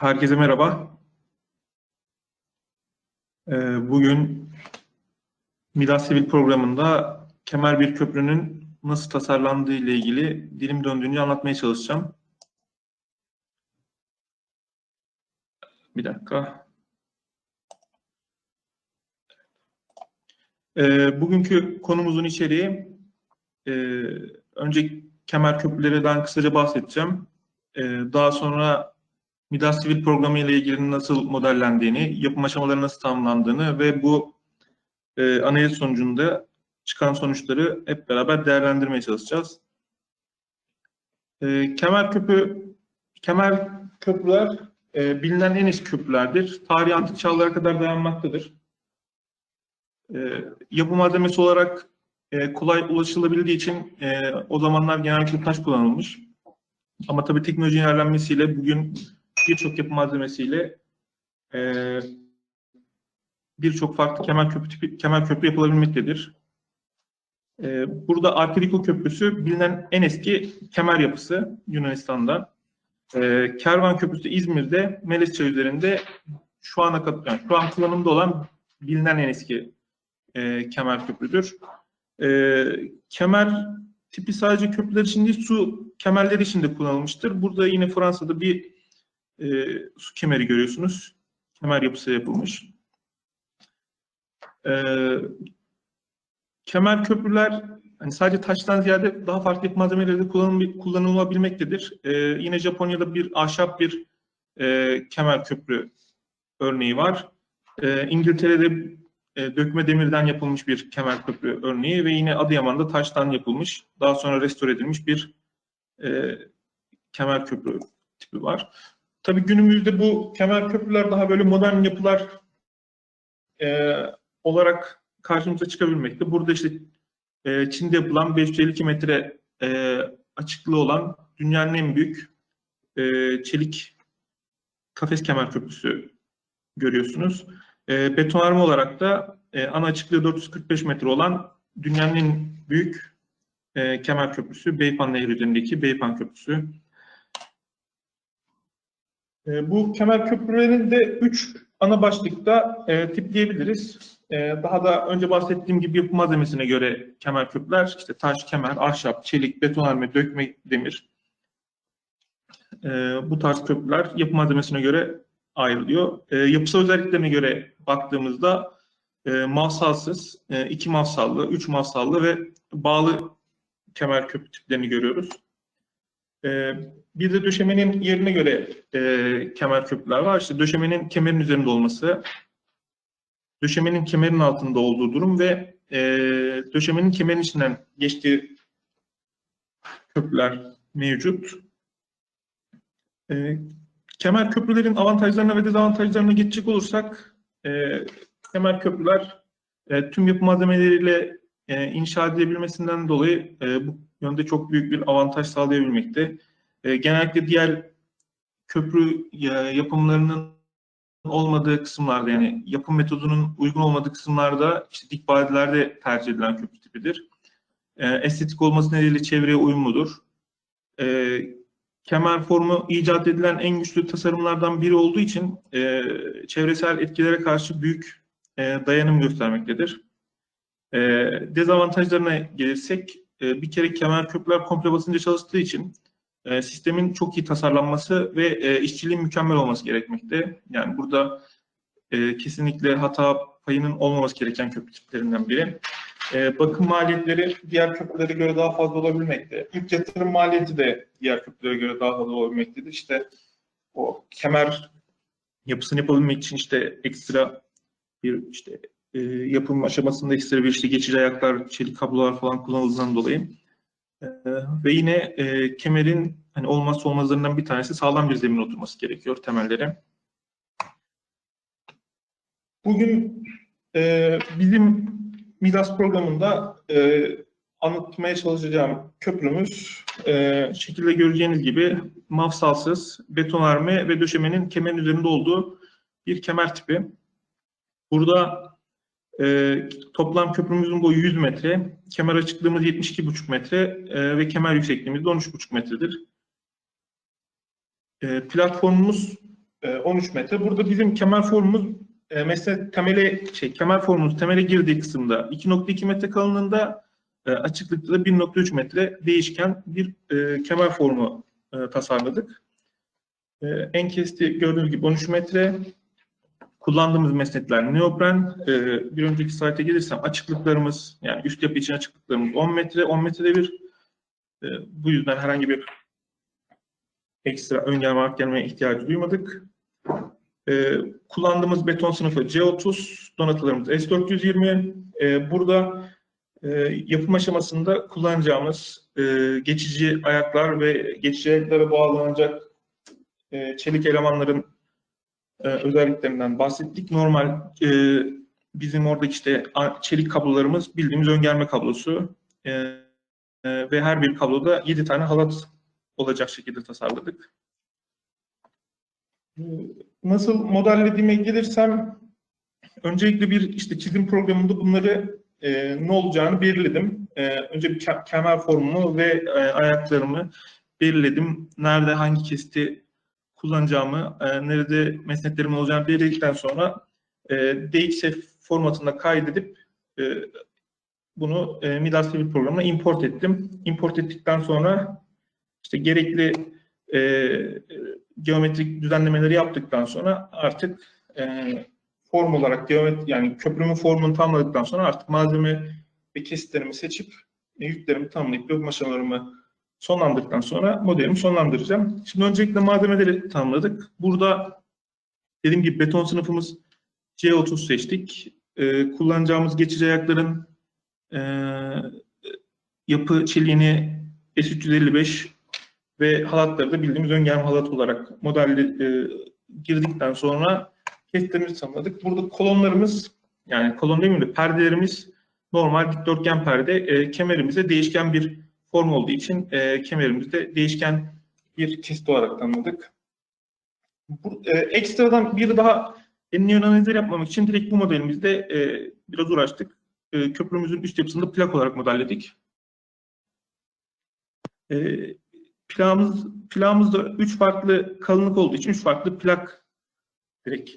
Herkese merhaba. Ee, Bugün Midas Sivil programında kemer bir köprünün nasıl tasarlandığı ile ilgili dilim döndüğünce anlatmaya çalışacağım. Bir dakika. Ee, Bugünkü konumuzun içeriği e, önce kemer köprülerinden kısaca bahsedeceğim. Ee, Daha sonra Midas Sivil programı ile ilgili nasıl modellendiğini, yapım aşamaları nasıl tamamlandığını ve bu e, analiz sonucunda çıkan sonuçları hep beraber değerlendirmeye çalışacağız. E, kemer köprü, kemer köprüler e, bilinen en eski köprülerdir. Tarihi antik çağlara kadar dayanmaktadır. E, yapı malzemesi olarak e, kolay ulaşılabildiği için e, o zamanlar genellikle taş kullanılmış. Ama tabii teknoloji ilerlenmesiyle bugün birçok yapı malzemesiyle e, birçok farklı kemer köprü tipi kemer köprü yapılabilmektedir. E, burada Arkediko Köprüsü bilinen en eski kemer yapısı Yunanistan'da. E, Kervan Köprüsü İzmir'de Melezçay üzerinde şu ana kadar yani şu an kullanımda olan bilinen en eski e, kemer köprüdür. E, kemer tipi sadece köprüler için değil su kemerleri için de kullanılmıştır. Burada yine Fransa'da bir e, su kemeri görüyorsunuz. Kemer yapısı yapılmış. E, kemer köprüler hani sadece taştan ziyade daha farklı yapı malzemeleri de kullanım, kullanılabilmektedir. E, yine Japonya'da bir ahşap bir e, kemer köprü örneği var. E, İngiltere'de e, dökme demirden yapılmış bir kemer köprü örneği ve yine Adıyaman'da taştan yapılmış, daha sonra restore edilmiş bir e, kemer köprü tipi var. Tabii günümüzde bu kemer köprüler daha böyle modern yapılar e, olarak karşımıza çıkabilmekte. Burada işte e, Çin'de yapılan 552 metre e, açıklığı olan dünyanın en büyük e, çelik kafes kemer köprüsü görüyorsunuz. E, betonarme olarak da e, ana açıklığı 445 metre olan dünyanın en büyük e, kemer köprüsü Beypan Nehri üzerindeki Beypan Köprüsü. E, bu kemer köprülerini de üç ana başlıkta e, tipleyebiliriz. E, daha da önce bahsettiğim gibi yapı malzemesine göre kemer köprüler, işte taş, kemer, ahşap, çelik, betonarme, dökme, demir. E, bu tarz köprüler yapı malzemesine göre ayrılıyor. E, yapısal özelliklerine göre baktığımızda e, mafsalsız, e, iki mafsallı, üç mafsallı ve bağlı kemer köprü tiplerini görüyoruz. E, bir de döşemenin yerine göre e, kemer köprüler var. İşte döşemenin kemerin üzerinde olması, döşemenin kemerin altında olduğu durum ve e, döşemenin kemerin içinden geçtiği köprüler mevcut. E, kemer köprülerin avantajlarına ve dezavantajlarına geçecek olursak, e, kemer köprüler e, tüm yapı malzemeleriyle e, inşa edilebilmesinden dolayı e, bu yönde çok büyük bir avantaj sağlayabilmekte. E, genellikle diğer köprü yapımlarının olmadığı kısımlarda yani yapım metodunun uygun olmadığı kısımlarda işte dik vadilerde tercih edilen köprü tipidir. E, estetik olması nedeniyle çevreye uyumludur. E, kemer formu icat edilen en güçlü tasarımlardan biri olduğu için e, çevresel etkilere karşı büyük e, dayanım göstermektedir. E, dezavantajlarına gelirsek e, bir kere kemer köprüler komple basınca çalıştığı için e, sistemin çok iyi tasarlanması ve e, işçiliğin mükemmel olması gerekmekte. Yani burada e, kesinlikle hata payının olmaması gereken köprü tiplerinden biri. E, bakım maliyetleri diğer köprülere göre daha fazla olabilmekte. İlk yatırım maliyeti de diğer köprülere göre daha fazla olabilmektedir. İşte o kemer yapısını yapabilmek için işte ekstra bir işte e, yapım aşamasında ekstra bir işte geçici ayaklar, çelik kablolar falan kullanıldığından dolayı. E, ve yine e, kemerin hani olmazsa olmazlarından bir tanesi sağlam bir zemin oturması gerekiyor temellere. Bugün e, bizim Midas programında e, anlatmaya çalışacağım köprümüz e, şekilde göreceğiniz gibi mafsalsız, betonarme ve döşemenin kemerin üzerinde olduğu bir kemer tipi. Burada e, toplam köprümüzün boyu 100 metre, kemer açıklığımız 72,5 metre e, ve kemer yüksekliğimiz de 13,5 metredir. E, platformumuz e, 13 metre. Burada bizim kemer formumuz e, mesela temele şey kemer formumuz temele girdiği kısımda 2.2 metre kalınlığında e, açıklıkta da 1.3 metre değişken bir e, kemer formu e, tasarladık. E, en kesti gördüğünüz gibi 13 metre. Kullandığımız mesnetler neopren. E, bir önceki slayta gelirsem açıklıklarımız yani üst yapı için açıklıklarımız 10 metre. 10 metrede bir. E, bu yüzden herhangi bir ekstra ön gelme ark gelmeye ihtiyacı duymadık. E, kullandığımız beton sınıfı C30, donatılarımız S420. E, burada e, yapım aşamasında kullanacağımız e, geçici ayaklar ve geçici ayaklara bağlanacak e, çelik elemanların e, özelliklerinden bahsettik. Normal e, bizim oradaki işte çelik kablolarımız bildiğimiz öngerme kablosu E, e, ve her bir kabloda 7 tane halat olacak şekilde tasarladık. E, Nasıl modellediğime gelirsem öncelikle bir işte çizim programında bunları e, ne olacağını belirledim. E, önce bir ke- kemer formumu ve e, ayaklarımı belirledim. Nerede hangi kesti kullanacağımı, e, nerede mesnetlerimin olacağını belirledikten sonra e, DXF formatında kaydedip e, bunu e, Midas bir programına import ettim. Import ettikten sonra işte gerekli e, geometrik düzenlemeleri yaptıktan sonra artık e, form olarak geometri yani köprümün formunu tamamladıktan sonra artık malzeme ve kesitlerimi seçip yüklerimi tamamlayıp yapım aşamalarımı sonlandırdıktan sonra modelimi sonlandıracağım. Şimdi öncelikle malzemeleri tanımladık. Burada dediğim gibi beton sınıfımız C30 seçtik. Ee, kullanacağımız geçici ayakların e, yapı çeliğini S355 ve halatları da bildiğimiz öngerme halat olarak modelle e, girdikten sonra kesitlerimizi tanımladık. Burada kolonlarımız yani kolon demeyeyim de perdelerimiz normal dikdörtgen perde. E, kemerimize değişken bir form olduğu için e, kemerimizde değişken bir kesit olarak tanımladık. Bu, e, ekstradan bir daha enliyon analizleri yapmamak için direkt bu modelimizde e, biraz uğraştık. E, köprümüzün üst yapısında plak olarak modelledik. E, plağımız, plağımızda üç farklı kalınlık olduğu için üç farklı plak direkt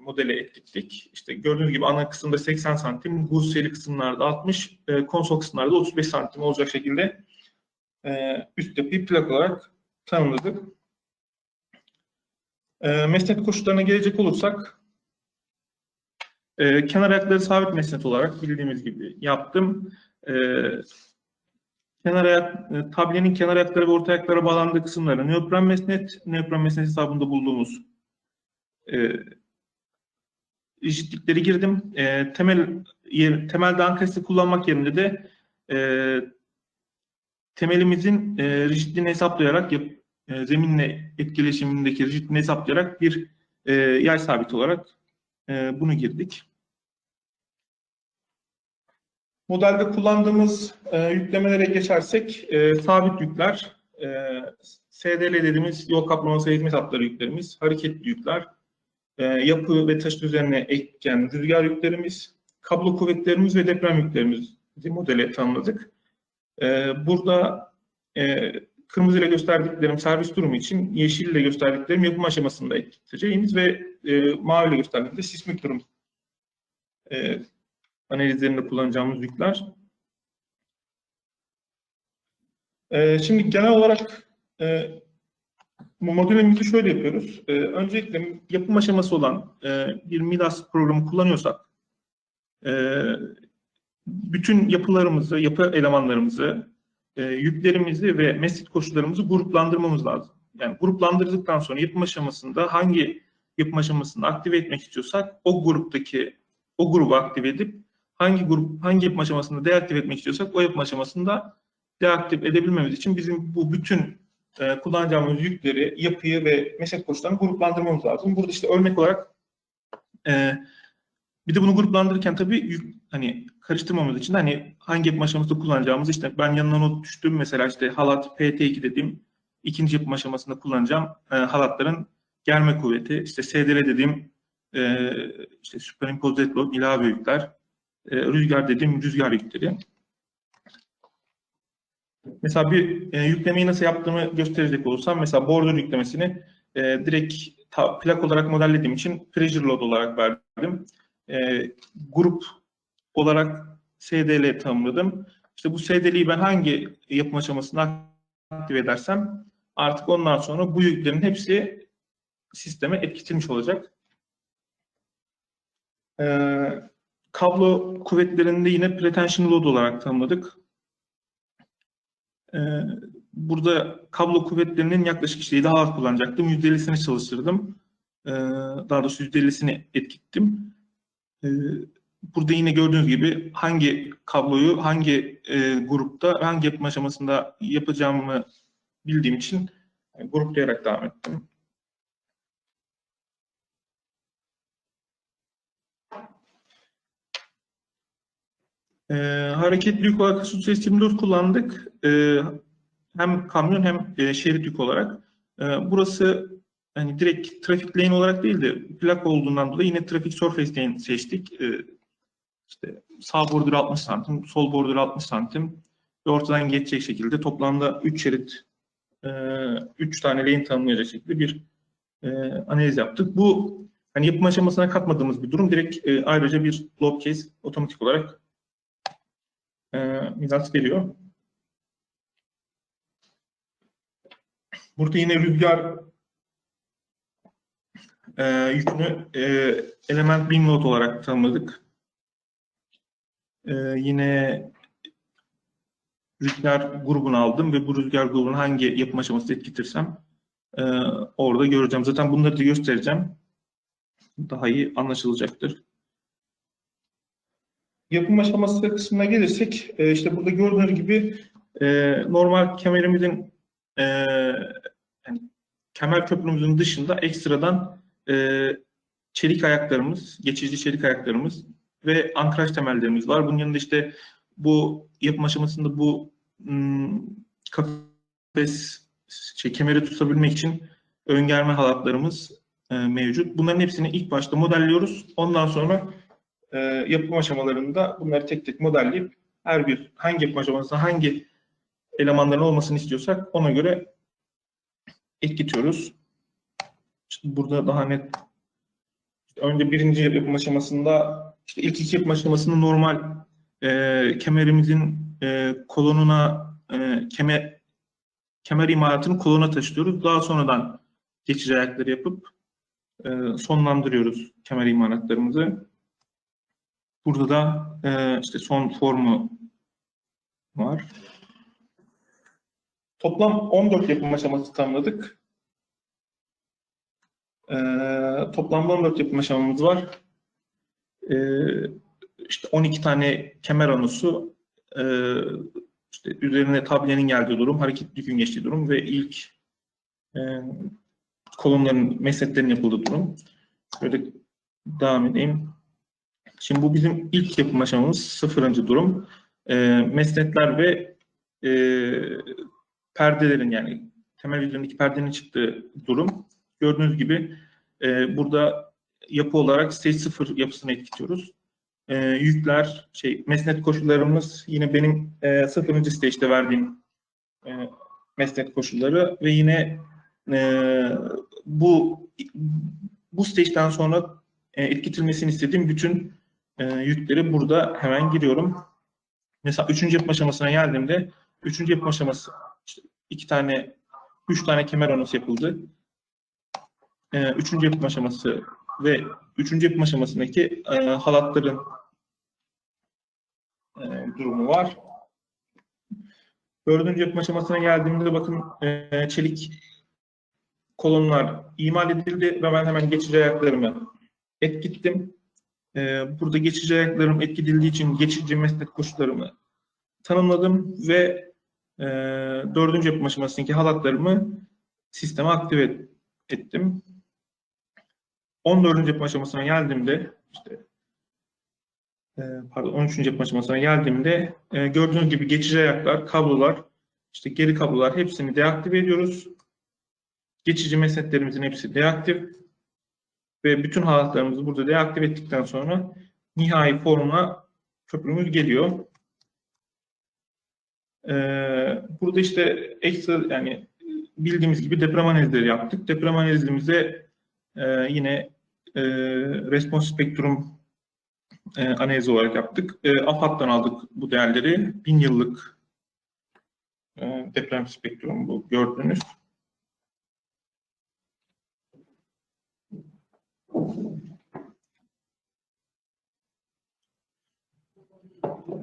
modele ettik. İşte gördüğünüz gibi ana kısımda 80 santim, bu seri kısımlarda 60, e, konsol kısımlarda 35 santim olacak şekilde e, üst yapıyı plak olarak tanımladık. E, mesnet koşullarına gelecek olursak, e, kenar ayakları sabit mesnet olarak bildiğimiz gibi yaptım. E, kenar ayak, e, tablenin kenar ayakları ve orta ayaklara bağlandığı kısımları neopren mesnet, neopren mesnet hesabında bulduğumuz e, rigidlikleri girdim. E, temel yer, temelde ankarası kullanmak yerine de e, temelimizin e, rigidliğini hesaplayarak yap, e, zeminle etkileşimindeki rigidliğini hesaplayarak bir e, yay sabit olarak e, bunu girdik. Modelde kullandığımız e, yüklemelere geçersek e, sabit yükler, e, SDL dediğimiz yol kaplaması eğitme hatları yüklerimiz, hareketli yükler, e, yapı ve taşın üzerine ekleyen rüzgar yüklerimiz, kablo kuvvetlerimiz ve deprem yüklerimizi modele tanımladık. E, burada e, kırmızı ile gösterdiklerim servis durumu için, yeşil ile gösterdiklerim yapım aşamasında ekleyeceğimiz ve e, mavi ile gösterdiklerim de sismik durum e, analizlerinde kullanacağımız yükler. E, şimdi genel olarak e, bu modelimizi şöyle yapıyoruz. E, öncelikle yapım aşaması olan e, bir Midas programı kullanıyorsak e, bütün yapılarımızı, yapı elemanlarımızı, e, yüklerimizi ve meslek koşullarımızı gruplandırmamız lazım. Yani gruplandırdıktan sonra yapım aşamasında hangi yapım aşamasında aktive etmek istiyorsak o gruptaki o grubu aktive edip hangi grup hangi yapım aşamasında deaktive etmek istiyorsak o yapım aşamasında deaktive edebilmemiz için bizim bu bütün e, kullanacağımız yükleri, yapıyı ve meslek koşullarını gruplandırmamız lazım. Burada işte örnek olarak e, bir de bunu gruplandırırken tabii yük, hani karıştırmamız için hani hangi yapım aşamasında kullanacağımız işte ben yanına not düştüm mesela işte halat PT2 dediğim ikinci yapım aşamasında kullanacağım e, halatların germe kuvveti işte SDR dediğim e, işte superimposed load ilave yükler e, rüzgar dediğim rüzgar yükleri. Mesela bir e, yüklemeyi nasıl yaptığımı gösterecek olursam mesela bordür yüklemesini e, direkt ta- plak olarak modellediğim için pressure load olarak verdim. E, grup olarak SDL tanımladım. İşte bu SDL'yi ben hangi yapım aşamasında aktive edersem artık ondan sonra bu yüklerin hepsi sisteme etkitilmiş olacak. Ee, kablo kuvvetlerinde yine pretension load olarak tanımladık. Ee, burada kablo kuvvetlerinin yaklaşık işte daha az kullanacaktım. %50'sini çalıştırdım. Ee, daha doğrusu %50'sini etkittim. Ee, burada yine gördüğünüz gibi hangi kabloyu hangi e, grupta hangi yapım aşamasında yapacağımı bildiğim için gruplayarak devam ettim. Ee, hareketli yük olarak Asus S24 kullandık. Ee, hem kamyon hem e, şerit yük olarak. Ee, burası hani direkt trafik lane olarak değil de plak olduğundan dolayı yine trafik surface lane seçtik. Ee, işte sağ border 60 santim, sol border 60 santim ve ortadan geçecek şekilde toplamda 3 şerit, 3 tane lane tanımlayacak şekilde bir e, analiz yaptık. Bu hani yapım aşamasına katmadığımız bir durum. Direkt e, ayrıca bir load case otomatik olarak e, Midas veriyor. Burada yine rüzgar e, yükünü e, element bin load olarak tanımladık. E, yine rüzgar grubunu aldım ve bu rüzgar grubunu hangi yapım aşamasında etkitirsem e, orada göreceğim. Zaten bunları da göstereceğim. Daha iyi anlaşılacaktır. Yapım aşaması kısmına gelirsek, e, işte burada gördüğünüz gibi e, normal kemerimizin e, yani kemer köprümüzün dışında ekstradan e, çelik ayaklarımız, geçici çelik ayaklarımız ve ankraj temellerimiz var. Bunun yanında işte bu yapım aşamasında bu hmm, kafes şey, kemeri tutabilmek için öngerme halatlarımız e, mevcut. Bunların hepsini ilk başta modelliyoruz. Ondan sonra e, yapım aşamalarında bunları tek tek modelleyip her bir hangi yapım aşamasında hangi elemanların olmasını istiyorsak ona göre etkitiyoruz. İşte burada daha net önce birinci yapım aşamasında işte ilk iki yapım aşamasında normal e, kemerimizin e, kolonuna e, kemer kemer imalatını kolona taşıyoruz. Daha sonradan geçici ayakları yapıp e, sonlandırıyoruz kemer imalatlarımızı. Burada da e, işte son formu var. Toplam 14 yapım aşaması tanımladık. E, toplamda 14 yapım aşamamız var. E, işte 12 tane kemer anosu, e, işte üzerine tablenin geldiği durum, hareketli yükün geçtiği durum ve ilk e, kolonların, mesnetlerin yapıldığı durum. Böyle devam edeyim. Şimdi bu bizim ilk yapım aşamamız, sıfırıncı durum. E, mesnetler ve e, perdelerin yani temel üzerindeki perdenin çıktığı durum. Gördüğünüz gibi e, burada yapı olarak stage 0 yapısını etkitiyoruz. E, yükler, şey mesnet koşullarımız yine benim e, 0. stage'de verdiğim e, mesnet koşulları ve yine e, bu bu stage'den sonra e, etkitilmesini istediğim bütün e, yükleri burada hemen giriyorum. Mesela üçüncü yapım aşamasına geldiğimde üçüncü yapım aşaması işte iki tane, üç tane kemer anosu yapıldı. E, üçüncü yapım aşaması ve üçüncü yapım aşamasındaki e, halatların e, durumu var. Dördüncü yapım aşamasına geldiğimde bakın e, çelik kolonlar imal edildi ve ben hemen geçici ayaklarımı etkittim. E, burada geçici ayaklarım etkilediği için geçici mesnet koşullarımı tanımladım ve e, dördüncü yapım aşamasındaki halatlarımı sisteme aktive ettim. 14. yapım aşamasına geldiğimde işte e, pardon 13. yapım aşamasına geldiğimde e, gördüğünüz gibi geçici ayaklar, kablolar, işte geri kablolar hepsini deaktive ediyoruz. Geçici mesnetlerimizin hepsi deaktif ve bütün halatlarımızı burada deaktive ettikten sonra nihai formuna köprümüz geliyor. Ee, burada işte ekstra yani bildiğimiz gibi deprem analizleri yaptık. Deprem analizimizde e, yine e, response spektrum e, analizi olarak yaptık. E, AFAD'dan aldık bu değerleri. Bin yıllık e, deprem spektrum bu gördüğünüz.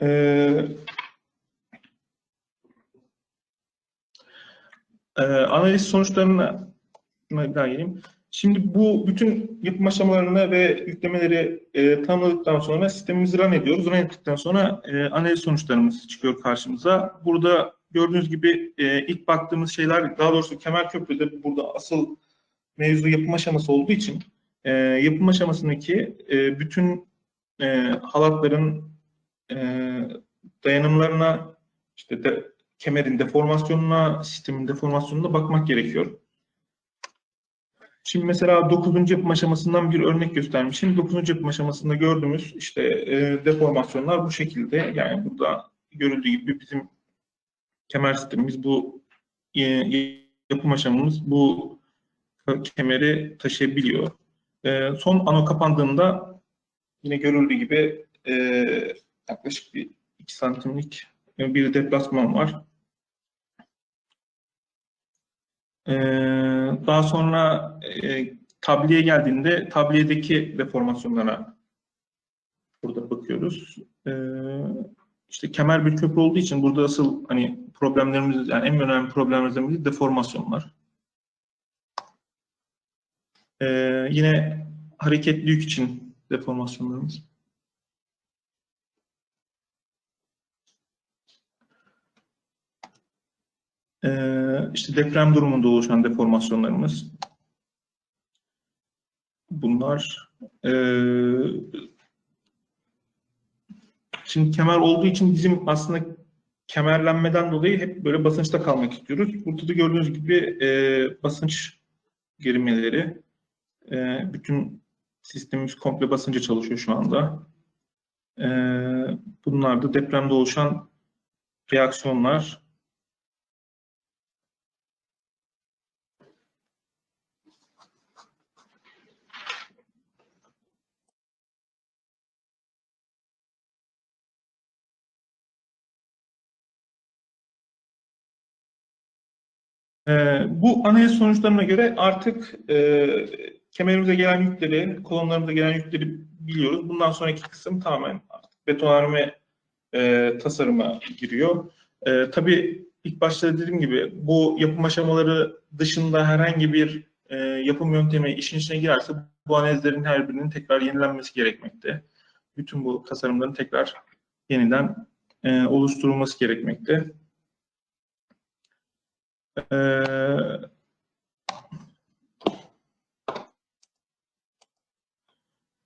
Ee, e, analiz sonuçlarına daha geleyim. Şimdi bu bütün yapım aşamalarını ve yüklemeleri e, tamamladıktan sonra sistemimizi run ediyoruz. Run ettikten sonra e, analiz sonuçlarımız çıkıyor karşımıza. Burada gördüğünüz gibi e, ilk baktığımız şeyler, daha doğrusu kemer köprüde burada asıl mevzu yapım aşaması olduğu için e, yapım aşamasındaki e, bütün e, halatların e, dayanımlarına, işte de, kemerin deformasyonuna, sistemin deformasyonuna bakmak gerekiyor. Şimdi mesela 9. yapım aşamasından bir örnek göstermişim. 9. yapım aşamasında gördüğümüz işte e, deformasyonlar bu şekilde. Yani burada görüldüğü gibi bizim kemer sistemimiz bu e, yapım aşamamız bu kemeri taşıyabiliyor. E, son ano kapandığında yine görüldüğü gibi e, yaklaşık bir 2 santimlik bir deplasman var. Ee, daha sonra e, tabliye geldiğinde tabliyedeki deformasyonlara burada bakıyoruz. Ee, işte kemer bir köprü olduğu için burada asıl hani problemlerimiz yani en önemli problemlerimizden biri deformasyonlar. Ee, yine hareketli yük için deformasyonlarımız. Ee, işte deprem durumunda oluşan deformasyonlarımız. Bunlar ee, şimdi kemer olduğu için bizim aslında kemerlenmeden dolayı hep böyle basınçta kalmak istiyoruz. Burada da gördüğünüz gibi ee, basınç gerimeleri ee, bütün sistemimiz komple basınca çalışıyor şu anda. Ee, bunlar da depremde oluşan reaksiyonlar. Ee, bu analiz sonuçlarına göre artık e, kemerimize gelen yükleri, kolonlarımıza gelen yükleri biliyoruz. Bundan sonraki kısım tamamen artık betonarme e, tasarıma giriyor. E, tabii ilk başta dediğim gibi bu yapım aşamaları dışında herhangi bir e, yapım yöntemi işin içine girerse bu analizlerin her birinin tekrar yenilenmesi gerekmekte. Bütün bu tasarımların tekrar yeniden e, oluşturulması gerekmekte. Ee,